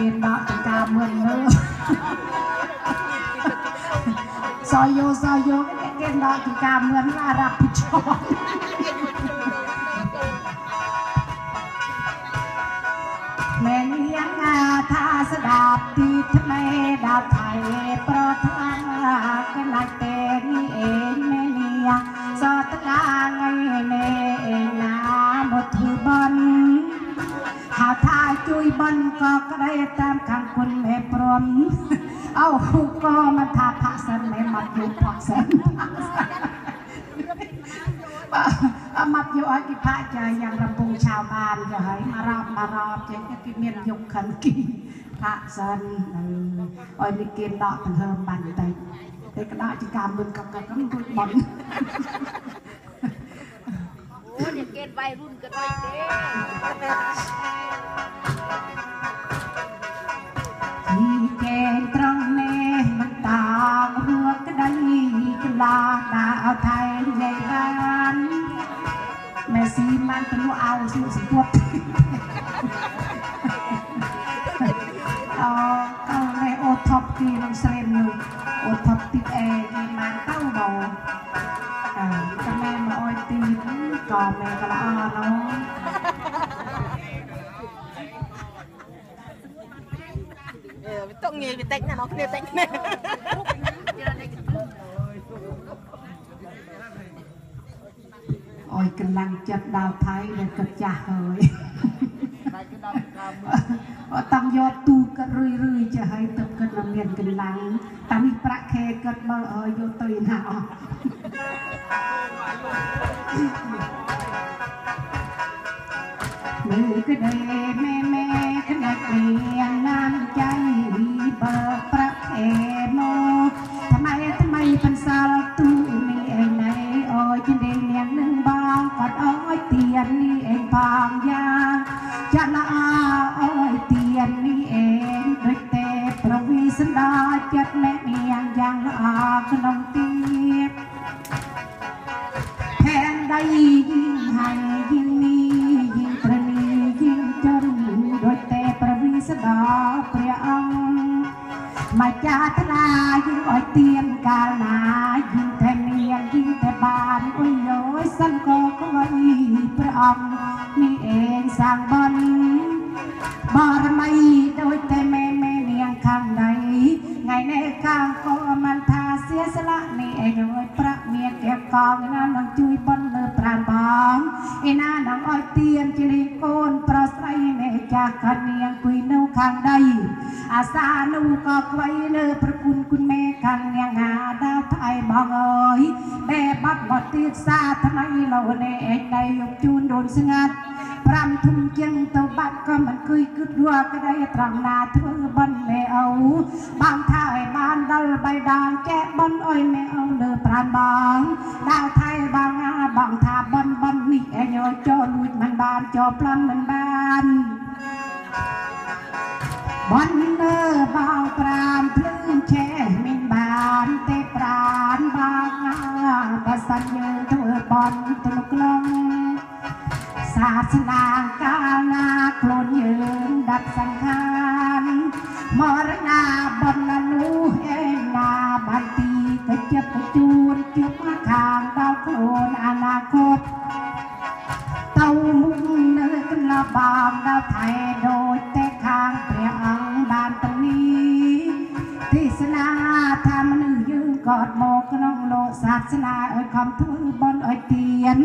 គេដកចង្ការមឿនលើសោយោសោយោគេដកចង្ការមឿនអារាប់ពីចោមែនយ៉ាងថាស្ដាប់ទីថ្មីដល់ថៃប្រថាកណាច់ទេនេះអេងមែនយ៉ាងសតកាងៃនេះណាមកធ្វើបន់ហៅថា ជួយបន់ក៏ក្តីតាមខាងគុណមេព្រមអោហ៊ូក៏មកថាផាក់សិនមេមកយូផាក់សិនអមត់យកឲ្យគេផាក់ចាយ៉ាងរំពងឆាវបានទៅហើយមករອບមករອບចេះគេមានយុគខិនគីផាក់សិនឲ្យនេះគេដកដង្ហើមបានតែតែក្តារជាការមិនកកកំរួចបន់អូនេះគេវាយរុនក៏ដូចទេ ទីកែត្រង់នេះមិនតាមរួក្តីកលាដល់ថៃយាយបានមេស៊ីបានទៅអោសុសពុតអូកោរ៉េអូថប់ទីនឹងស្រែមនោះអូថប់ទីអេគេបានទៅបងអើតែម៉ែមកអោយទីក៏ម៉ែក៏ល្អណោះ វាຕົកងាយវាតិចណាស់គ្នាតិចណាស់អោយកម្លាំងចិត្តដល់ថៃដែលគិតចាស់ហើយអត់តាំងយកទូគិតរឿយរឿយចាស់ហើយទៅគិតថាមានកម្លាំងតានេះប្រាក់ខែគិតមើលឲ្យយកទៅណាអស់មើលក្ដីមេមេក្ដីគ្មានណាំใจបើ ប្រាក់ខែមកថ្មីថ្មីបន្សល់ទូនេះឯណៃអើយជិះនាងនឹងបងគាត់អើយទៀននេះឯងផងយ៉ាងចាក់ល្មកចាថ្លាយើងឲ្យទៀនកាលណាយើងតែមានយើងតែបានអុយអើយសឹងក៏គួយព្រះអង្គនេះឯងសាងបនបរមីដូចតែមេមេនាងខាងដៃថ្ងៃនេះខាងក៏មិនថាសៀស្លាក់នេះឯងអើយប្រាក់មានកែកងណានឹងជួយបនលើប្រាំបងឯណានឹងឲ្យទៀនជាកូនប្រស្រីមេចាស់កនាងគួយនៅខាងដៃ អាសានោះក៏ខ្វៃលើប្រគុណគុណមេខាងនាងហាដល់ថៃបងអើយបែបាត់បត់ទៀតសាថ្មីលោនេះឯងដៃយកជូនដូនស្ងាត់ប្រាំធំជាងទៅបាត់ក៏មិនគួយគិតរកក្តីត្រង់ណាធ្វើបន់មេអូបងថាឲ្យបានដល់បៃដងចែកបន់អុយមេអូលើប្រានបងដល់ថៃបងអាបងថាបន់បន់នេះឯងឲ្យចូលលួចមិនបានចូលប្លន់មិនបាន បន់លើបងប្រានភ្លឺឆេះមិនបានទេប្រានបងអាបើសិនយើងធ្វើបន់ទៅក្នុងសាសនាកាលណាខ្លួនយើងដាត់សង្ខារមរណាបននោះឯណាបានទីក៏ចិត្តជួនជួបខាងដល់ខ្លួនអនាគតទៅមុខនៅកន្លបងដល់ថៃដូចតែខាង ទេសនាថាមនុស្សយើងកត់មកក្នុងលោកសាសនាឲ្យខំធ្វើបុណ្យឲ្យទាន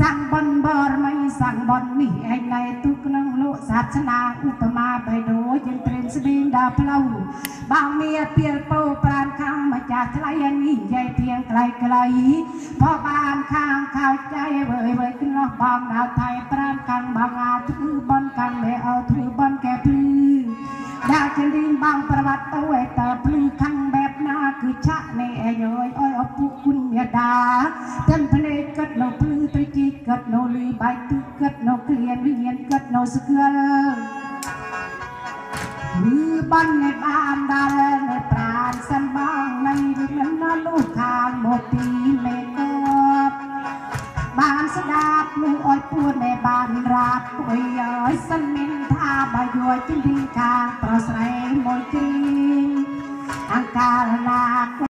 សាំងបុណ្យបរមីសាំងបុណ្យនេះឯងណែទូក្នុងលោកសាសនាឧបមាបីដូចយើងត្រៀមស្បៀងដល់ផ្លូវបងមាពីលពោប្រានខាងម្ចាស់ថ្លៃនេះនិយាយទៀងក្រៃក្រៃផបានខាងខោចៃវើយវើយក្នុងបងដល់ថៃប្រានខាងបងអាធ្វើបុណ្យខាងមេអោធ្វើបុណ្យកែភ្លឺ ដែលជលីងបងប្រវត្តិទៅឯតើភ្លឺខាងបែបណាគឺឆាក់នេះឯងអើយអើយអពុគុណមេដាទាំងភ្នែកគិតនៅភ្លឺទៅជីគិតនៅលីបាយទឹកគិតនៅក្លៀនវិញ្ញាណគិតនៅស្គាល់គឺបាននៃបានដល់ នោះអោយពួនឯបានរាបអុយអើយសិនមានថាបើយល់ជីវិតខាងប្រស្រ័យមួយគ្រីអង្ការណា